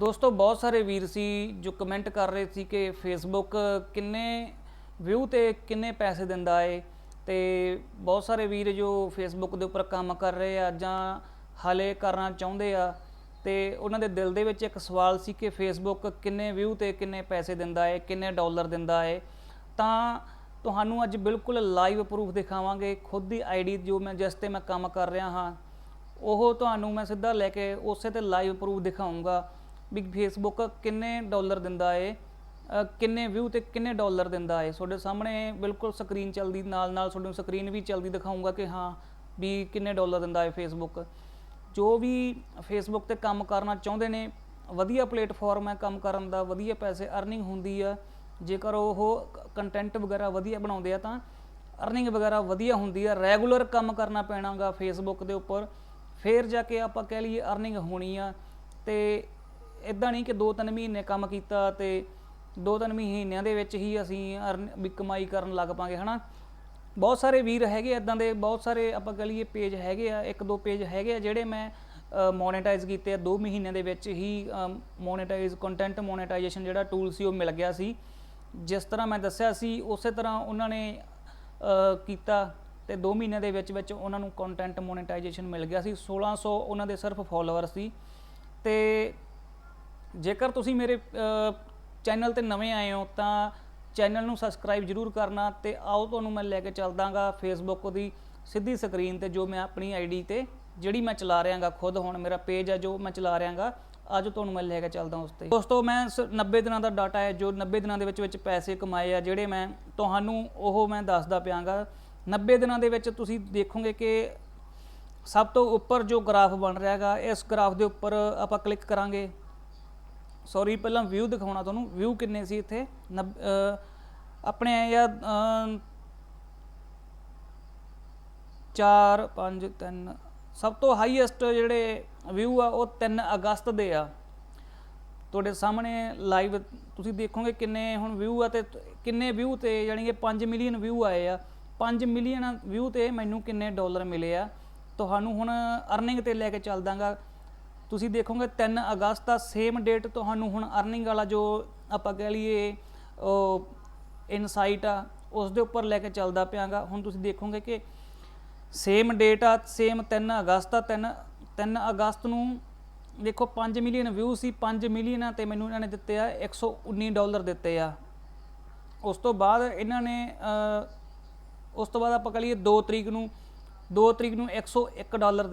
ਦੋਸਤੋ, ਬਹੁਤ ਸਾਰੇ ਵੀਰ ਸੀ ਜੋ ਕਮੈਂਟ ਕਰ ਰਹੇ ਸੀ ਕਿ ਫੇਸਬੁੱਕ ਕਿੰਨੇ ਵਿਊ ਤੇ ਕਿੰਨੇ ਪੈਸੇ ਦਿੰਦਾ ਏ ਤੇ ਬਹੁਤ ਸਾਰੇ ਵੀਰ ਜੋ ਫੇਸਬੁੱਕ ਦੇ ਉੱਪਰ ਕੰਮ ਕਰ ਰਹੇ ਆ ਜਾਂ ਹਾਲੇ ਕਰਨਾ ਚਾਹੁੰਦੇ ਆ ਤੇ ਉਹਨਾਂ ਦੇ ਦਿਲ ਦੇ ਵਿੱਚ ਇੱਕ ਸਵਾਲ ਸੀ ਕਿ ਫੇਸਬੁੱਕ ਕਿੰਨੇ ਵਿਊ ਤੇ ਕਿੰਨੇ ਪੈਸੇ ਦਿੰਦਾ ਏ, ਕਿੰਨੇ ਡਾਲਰ ਦਿੰਦਾ ਏ। ਤਾਂ ਤੁਹਾਨੂੰ ਅੱਜ ਬਿਲਕੁਲ ਲਾਈਵ ਪ੍ਰੂਫ ਦਿਖਾਵਾਂਗੇ। ਖੁਦ ਦੀ ਆਈਡੀ ਜੋ ਮੈਂ ਜਿਸ ਤੇ ਮੈਂ ਕੰਮ ਕਰ ਰਿਹਾ ਹਾਂ, ਉਹ ਤੁਹਾਨੂੰ ਮੈਂ ਸਿੱਧਾ ਲੈ ਕੇ ਉਸੇ ਤੇ ਲਾਈਵ ਪ੍ਰੂਫ ਦਿਖਾਉਂਗਾ ਵੀ ਫੇਸਬੁੱਕ ਕਿੰਨੇ ਡਾਲਰ ਦਿੰਦਾ ਏ ਕਿੰਨੇ ਵਿਊ ਤੇ ਕਿੰਨੇ ਡਾਲਰ ਦਿੰਦਾ ਏ। ਤੁਹਾਡੇ ਸਾਹਮਣੇ ਬਿਲਕੁਲ ਸਕਰੀਨ ਚੱਲਦੀ, ਨਾਲ ਨਾਲ ਤੁਹਾਨੂੰ ਸਕਰੀਨ ਵੀ ਚੱਲਦੀ ਦਿਖਾਉਂਗਾ ਕਿ ਹਾਂ ਵੀ ਕਿੰਨੇ ਡਾਲਰ ਦਿੰਦਾ ਏ ਫੇਸਬੁੱਕ ਜੋ ਵੀ ਫੇਸਬੁੱਕ ਤੇ ਕੰਮ ਕਰਨਾ ਚਾਹੁੰਦੇ ਨੇ, ਵਧੀਆ ਪਲੇਟਫਾਰਮ ਹੈ ਕੰਮ ਕਰਨ ਦਾ, ਵਧੀਆ ਪੈਸੇ ਅਰਨਿੰਗ ਹੁੰਦੀ ਆ। ਜੇਕਰ ਉਹ ਕੰਟੈਂਟ ਵਗੈਰਾ ਵਧੀਆ ਬਣਾਉਂਦੇ ਆ ਤਾਂ ਅਰਨਿੰਗ ਵਗੈਰਾ ਵਧੀਆ ਹੁੰਦੀ ਆ। ਰੈਗੂਲਰ ਕੰਮ ਕਰਨਾ ਪੈਣਾਗਾ ਫੇਸਬੁੱਕ ਦੇ ਉੱਪਰ। ਫੇਰ ਜਾ ਕੇ ਆਪਾਂ ਕਹਿ ਲਈਏ ਅਰਨਿੰਗ ਹੋਣੀ ਆ। ਤੇ ਇਦਾਂ ਨਹੀਂ ਕਿ 2-3 ਮਹੀਨੇ ਕੰਮ ਕੀਤਾ ਤੇ 2-3 ਮਹੀਨਿਆਂ ਦੇ ਵਿੱਚ ਹੀ ਅਸੀਂ earn- ਵੀ ਕਮਾਈ ਕਰਨ ਲੱਗ ਪਾਂਗੇ, ਹਨਾ? ਬਹੁਤ ਸਾਰੇ ਵੀਰ ਹੈਗੇ ਇਦਾਂ ਦੇ, ਬਹੁਤ ਸਾਰੇ ਆਪਾਂ ਕਹ ਲਈਏ ਪੇਜ ਹੈਗੇ ਆ, ਇੱਕ ਦੋ ਪੇਜ ਹੈਗੇ ਆ ਜਿਹੜੇ ਮੈਂ ਮੋਨੇਟਾਈਜ਼ ਕੀਤੇ ਆ 2 ਮਹੀਨਿਆਂ ਦੇ ਵਿੱਚ ਹੀ ਮੋਨੇਟਾਈਜ਼ ਕੰਟੈਂਟ ਮੋਨੇਟਾਈਜੇਸ਼ਨ ਜਿਹੜਾ ਟੂਲ ਸੀ ਉਹ ਮਿਲ ਗਿਆ ਸੀ। ਜਿਸ ਤਰ੍ਹਾਂ ਮੈਂ ਦੱਸਿਆ ਸੀ, ਉਸੇ ਤਰ੍ਹਾਂ ਉਹਨਾਂ ਨੇ ਕੀਤਾ ਤੇ 2 ਮਹੀਨਿਆਂ ਦੇ ਵਿੱਚ ਵਿੱਚ ਉਹਨਾਂ ਨੂੰ ਕੰਟੈਂਟ ਮੋਨੇਟਾਈਜੇਸ਼ਨ ਮਿਲ ਗਿਆ ਸੀ। 1600 ਉਹਨਾਂ ਦੇ ਸਿਰਫ ਫਾਲੋਅਰ ਸੀ ਤੇ ਜੇਕਰ ਤੁਸੀਂ ਮੇਰੇ ਚੈਨਲ ਤੇ ਨਵੇਂ ਆਏ ਹੋ, ਤਾਂ ਚੈਨਲ ਨੂੰ ਸਬਸਕ੍ਰਾਈਬ ਜਰੂਰ ਕਰਨਾ ਤੇ ਆਓ ਤੁਹਾਨੂੰ ਮੈਂ ਲੈ ਕੇ ਚੱਲਦਾਗਾ ਫੇਸਬੁੱਕ ਦੀ ਸਿੱਧੀ ਸਕਰੀਨ ਤੇ ਜੋ ਮੈਂ ਆਪਣੀ ਆਈਡੀ ਤੇ ਜਿਹੜੀ ਮੈਂ ਚਲਾ ਰਿਹਾਗਾ, ਖੁਦ ਹੁਣ ਮੇਰਾ ਪੇਜ ਹੈ ਜੋ ਮੈਂ ਚਲਾ ਰਿਹਾਗਾ, ਅੱਜ ਤੁਹਾਨੂੰ ਮੈਂ ਲੈ ਕੇ ਚੱਲਦਾ ਉਸ ਤੇ। ਦੋਸਤੋ, ਮੈਂ ਸ- 90 ਦਿਨਾਂ ਦਾ ਡਾਟਾ ਹੈ ਜੋ 90 ਦਿਨਾਂ ਦੇ ਵਿੱਚ ਵਿੱਚ ਪੈਸੇ ਕਮਾਏ ਆ, ਜਿਹੜੇ ਮੈਂ ਤੁਹਾਨੂੰ ਉਹ ਮੈਂ ਦੱਸਦਾ ਪਿਆਗਾ। 90 ਦਿਨਾਂ ਦੇ ਵਿੱਚ ਤੁਸੀਂ ਦੇਖੋਗੇ ਕਿ ਸਭ ਤੋਂ ਉੱਪਰ ਜੋ ਗ੍ਰਾਫ ਬਣ ਰਿਹਾ ਹੈਗਾ ਇਸ ਗ੍ਰਾਫ ਦੇ ਉੱਪਰ ਆਪਾਂ ਕਲਿੱਕ ਕਰਾਂਗੇ। ਸੌਰੀ, ਪਹਿਲਾਂ ਵਿਊ ਦਿਖਾਉਣਾ ਤੁਹਾਨੂੰ। ਵਿਊ ਕਿੰਨੇ ਸੀ ਇੱਥੇ? ਨੱਬ- ਆਪਣੇ ਜਾਂ 4 5 3 ਸਭ ਤੋਂ ਹਾਈਐਸਟ ਜਿਹੜੇ ਵਿਊ ਆ, ਉਹ 3 ਅਗਸਤ ਦੇ ਆ। ਤੁਹਾਡੇ ਸਾਹਮਣੇ ਲਾਈਵ ਤੁਸੀਂ ਦੇਖੋਗੇ ਕਿੰਨੇ ਹੁਣ ਵਿਊ ਆ ਤੇ ਕਿੰਨੇ ਵਿਊ ਤੇ ਯਾਨੀ ਕਿ 5 ਮਿਲੀਅਨ ਵਿਊ ਆਏ ਆ। 5 ਮਿਲੀਅਨ ਵਿਊ ਤੇ ਮੈਨੂੰ ਕਿੰਨੇ ਡਾਲਰ ਮਿਲੇ ਆ। ਤੁਹਾਨੂੰ ਹੁਣ ਅਰਨਿੰਗ ਤੇ ਲੈ ਕੇ ਚੱਲਦਾਗਾ ਤੁਸੀਂ ਦੇਖੋਗੇ 3 ਅਗਸਤ ਦਾ ਸੇਮ ਡੇਟ ਤੁਹਾਨੂੰ ਹੁਣ ਅਰਨਿੰਗ ਵਾਲਾ ਜੋ ਆਪਾਂ ਕਹਿ ਲਈਏ, ਉਹ ਇਨਸਾਈਟ ਆ ਉਸ ਦੇ ਉੱਪਰ ਲੈ ਕੇ ਚੱਲਦਾ ਪਿਆਗਾ। ਹੁਣ ਤੁਸੀਂ ਦੇਖੋਗੇ ਕਿ ਸੇਮ ਡੇਟ ਆ ਸੇਮ 3 ਅਗਸਤ ਆ 3 3 ਅਗਸਤ ਨੂੰ ਦੇਖੋ 5 ਮਿਲੀਅਨ ਵਿਊ ਸੀ 5 ਮਿਲੀਅਨ ਆ ਤੇ ਮੈਨੂੰ ਇਹਨਾਂ ਨੇ ਦਿੱਤੇ ਆ 119 ਡਾਲਰ ਦਿੱਤੇ ਆ। ਉਸ ਤੋਂ ਬਾਅਦ ਇਹਨਾਂ ਨੇ ਉਸ ਤੋਂ ਬਾਅਦ ਆਪਾਂ ਕਹ ਲਈਏ 2 ਤਰੀਕ ਨੂੰ 2 ਤਰੀਕ ਨੂੰ 101 ਡਾਲਰ